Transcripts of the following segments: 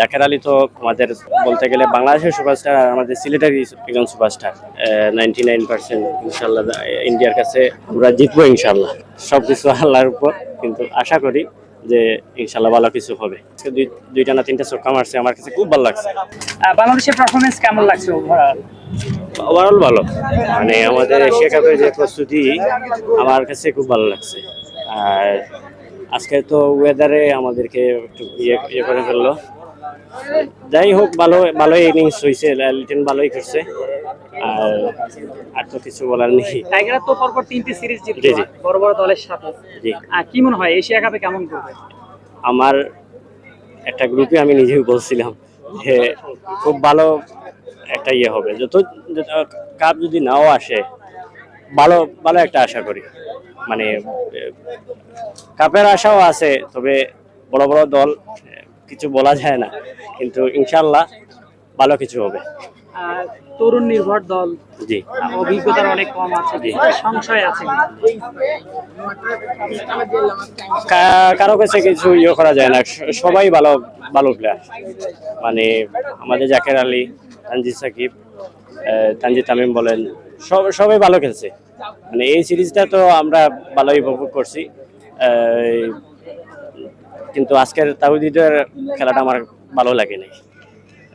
জাকের আলী তো আমাদের বলতে গেলে বাংলাদেশের সুপারস্টার আর আমাদের সিলেটের একজন সুপারস্টার। নাইনটি নাইন পার্সেন্ট ইনশাল্লাহ ইন্ডিয়ার কাছে আমরা জিতবো ইনশাল্লাহ সব কিছু আল্লাহর উপর। কিন্তু আশা করি যে ইনশাল্লাহ ভালো কিছু হবে। দুইটা না তিনটা চক্কা মারছে আমার কাছে খুব ভালো লাগছে। বাংলাদেশের পারফরমেন্স কেমন লাগছে ওভারঅল ওভারঅল ভালো। মানে আমাদের এশিয়া কাপের যে প্রস্তুতি আমার কাছে খুব ভালো লাগছে। আর আজকে তো ওয়েদারে আমাদেরকে একটু ইয়ে ইয়ে করে ফেলল। যাই হোক ভালো ভালোই ইনিংস হয়েছে লিটন ভালোই করছে আর আর তো কিছু বলার নেই। টাইগার তো পরপর তিনটি সিরিজ জি, জিতলো জি। বড় বড় দলের সাথে। কি মনে হয় এশিয়া কাপে কেমন করবে? আমার একটা গ্রুপে আমি নিজেই বলছিলাম যে খুব ভালো একটা ইয়ে হবে। যত কাপ যদি নাও আসে ভালো ভালো একটা আশা করি। মানে কাপের আশাও আছে তবে বড় বড় দল কিছু বলা যায় না কিন্তু ইনশাল্লাহ ভালো কিছু হবে। তরুণ নির্ভর দল জি। অভিজ্ঞতার অনেক কম আছে জি। সংশয় আছে কারও কাছে কিছু ইয়ে করা যায় না সবাই ভালো ভালো প্লেয়ার মানে আমাদের জাকের আলী তানজিদ সাকিব তানজিদ তামিম বলেন সব সবাই ভালো খেলছে। মানে এই সিরিজটা তো আমরা ভালোই উপভোগ করছি। কিন্তু আজকের তাহিদের খেলাটা আমার ভালো লাগে নাই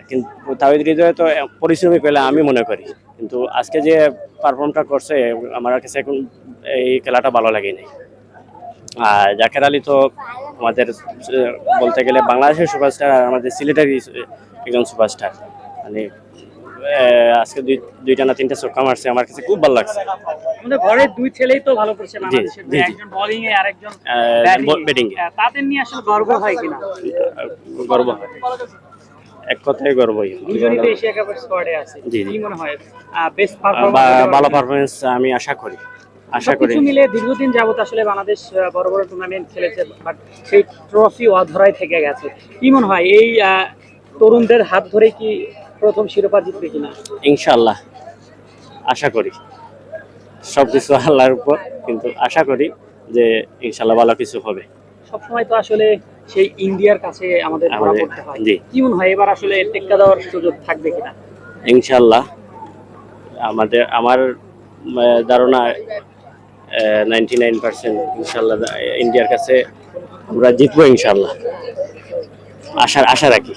কিন্তু তাহিদ হৃদয় তো পরিশ্রমী পেলে আমি মনে করি। কিন্তু আজকে যে পারফর্মটা করছে, আমার কাছে এখন এই খেলাটা ভালো লাগে নাই আর জাকের আলী তো আমাদের বলতে গেলে বাংলাদেশের সুপারস্টার আমাদের সিলেটের একজন সুপারস্টার মানে আজকে দুই দুইটা না তিনটা চক্কা মারছে আমার কাছে খুব ভালো লাগছে। আমাদের ঘরের দুই ছেলেই তো ভালো করছে বাংলাদেশের। একজন বোলিং এ আর একজন আহ, এ। তাদের নিয়ে আসলে গর্ব হয় কিনা? গর্ব হয়। এক কথায় গর্বই দুজনই তো এশিয়া কাপের স্কোয়াডে আছে। কি মনে হয়? বেস্ট বা- ভালো পারফরম্যান্স আমি আশা করি। আশা করি। সবকিছু মিলে দীর্ঘদিন যাবত আসলে বাংলাদেশ বড় বড় টুর্নামেন্ট খেলেছে বাট সেই ট্রফি অধরাই থেকে গেছে। কি মনে হয়? এই তরুণদের হাত ধরে কি প্রথম শিরোপা জিতবে কিনা? ইনশাল্লাহ আশা করি। সব কিছু আল্লাহর উপর কিন্তু আশা করি যে ইনশাল্লাহ ভালো কিছু হবে। সবসময় তো আসলে সেই ইন্ডিয়ার কাছে আমাদের ধরা পড়তে হয়। কি মনে হয় এবার আসলে টেক্কা দেওয়ার সুযোগ থাকবে কিনা? ইনশাল্লাহ আমাদের আমার ধারণা নাইনটি নাইন পার্সেন্ট ইনশাল্লাহ ইন্ডিয়ার কাছে আমরা জিতবো ইনশাল্লাহ আশা আশা রাখি।